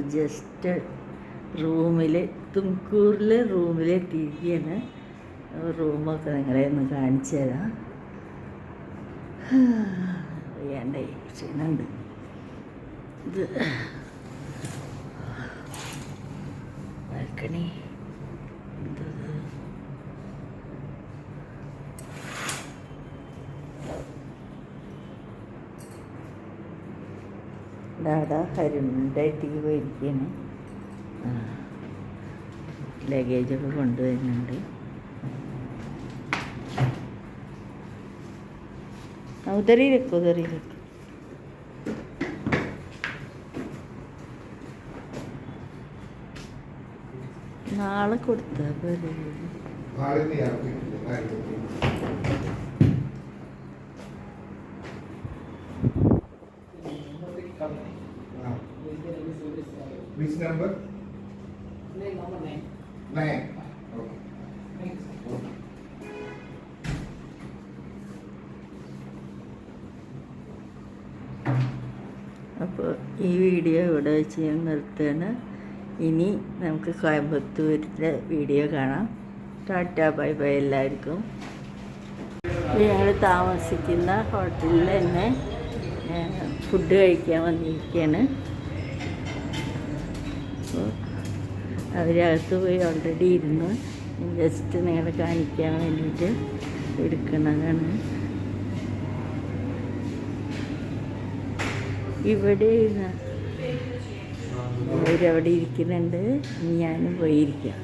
Just റൂമിൽ തുംകൂറിൽ റൂമിലെത്തിയിരിക്കുകയാണ് റൂമൊക്കെ നിങ്ങളെ ഒന്ന് കാണിച്ചു തരാം. വേണ്ടേ ക്ഷീണുണ്ട്. ഇത്. ബാൽക്കണി. ഡാടാ ഹരുണിന്റെ ടീവ് ഇരിക്കുകയാണ് ലഗേജൊക്കെ കൊണ്ടുവരുന്നുണ്ട്. ഉദറിയിലേക്ക് ഉദറിയിലേക്ക് നാളെ കൊടുത്താൽ പോലെ Which number? Nine. Nine. Okay. അപ്പോൾ ഈ വീഡിയോ ഇവിടെ വെച്ച് ഞാൻ നിർത്തുകയാണ് ഇനി നമുക്ക് കോയമ്പത്തൂരിലെ വീഡിയോ കാണാം ടാറ്റ ബൈ ബൈ എല്ലാവർക്കും ഞങ്ങൾ താമസിക്കുന്ന ഹോട്ടലിൽ തന്നെ ഫുഡ് കഴിക്കാൻ വന്നിരിക്കുകയാണ് അപ്പോൾ അവരകത്ത് പോയി ഓൾറെഡി ഇരുന്ന് ജസ്റ്റ് നിങ്ങളെ കാണിക്കാൻ വേണ്ടിയിട്ട് എടുക്കുന്നതാണ്. ഇവിടെ അവരവിടെ ഇരിക്കുന്നുണ്ട്. ഞാനും പോയിരിക്കാം.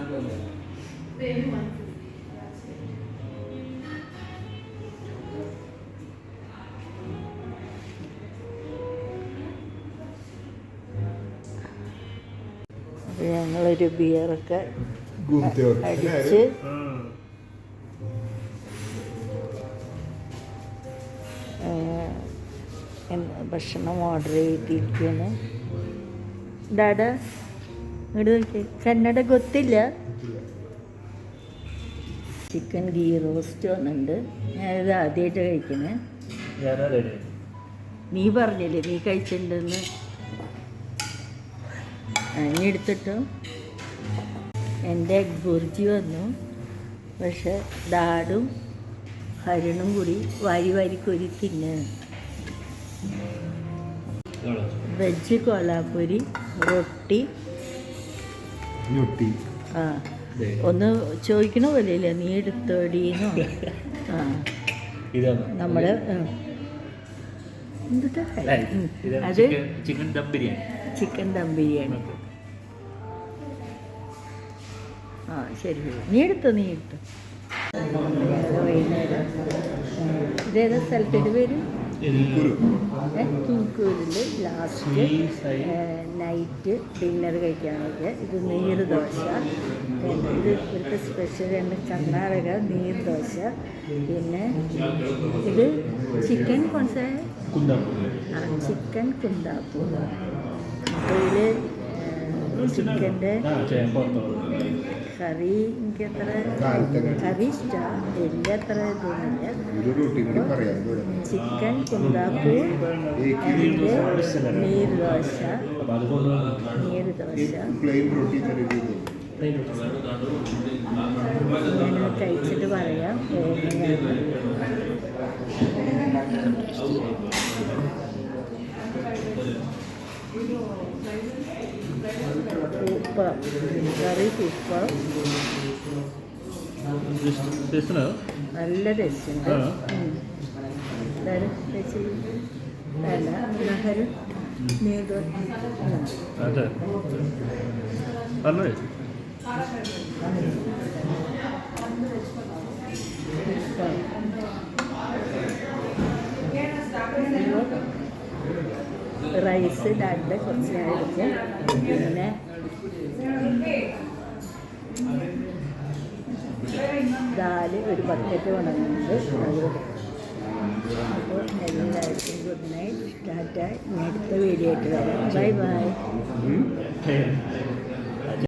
അപ്പോൾ ഞങ്ങളൊരു ബിയറൊക്കെ അടിച്ച് ഭക്ഷണം ഓർഡർ ചെയ്തിരിക്കുകയാണ്. ഡാഡ ഇങ്ങോട്ട് നോക്കിയേ. കന്നഡ ഗൊത്തില്ല. ചിക്കൻ ഗീ റോസ്റ്റ് വന്നിട്ടുണ്ട് ഞാനിത് ആദ്യമായിട്ട് കഴിക്കണേ. നീ പറഞ്ഞില്ലേ നീ കഴിച്ചിട്ടുണ്ടെന്ന് ഇനി എടുത്തിട്ടോ എന്റെ ഗുർജി ബുർജി വന്നു. പക്ഷെ ദാടും ഹരിണും കൂടി വരി വരിക്കൊരു കൊരി തിന്ന്. വെജ് കോലാപ്പൂരി റൊട്ടി. ആ. ഒന്ന് ചോദിക്കണ പോലെ ഇല്ല നീ എടുത്തോടീന്നോ? ആ. ഇതാണ്. അത് ചിക്കൻ ദം ബിരിയാണി. ചിക്കൻ ദം ബിരിയാണി. ആ ശരി ശരി. നീ എടുത്തോ നീ എടുത്തോ. വൈകുന്നേരം ഇതേതാ സ്ഥലത്തിന്റെ പേര്? ഏ, ലാസ്റ്റ് നൈറ്റ് ഡിന്നർ കഴിക്കാനൊക്കെ ഇത്. നീർദോശ പിന്നെ ഇത് ഇവിടുത്തെ സ്പെഷ്യൽ ആണ് കർണാടക നീർദോശ പിന്നെ ഇത് ചിക്കൻ കൊണ്ട ചിക്കൻ കുന്താപ്പൂ. ഇതിൽ ചിക്കന്റെ കറി എനിക്ക് അത്ര കാലത്തന്നെ. കറി ഇഷ്ടമാണ് വലിയ അത്ര ഇതൊന്നുമില്ല. ചിക്കൻ കുന്താപ്പൂ നീർദോശ. ദോശ അത് ദോശ ഞാൻ കഴിച്ചിട്ട് പറയാം. സൂപ്പർ. കറി സൂപ്പർ നല്ല ടേസ്റ്റ് ഉണ്ട്. അതെ. നല്ല റൈസ് രണ്ട് കുറച്ച് എടുക്കും പിന്നെ ദാൽ ഒരു ബക്കറ്റ് കൊടുക്കും. അപ്പോൾ എല്ലാവർക്കും ഗുഡ് നൈറ്റ് ടാറ്റ അടുത്ത വീഡിയോ ആയിട്ട് വരാം ബൈ ബൈ.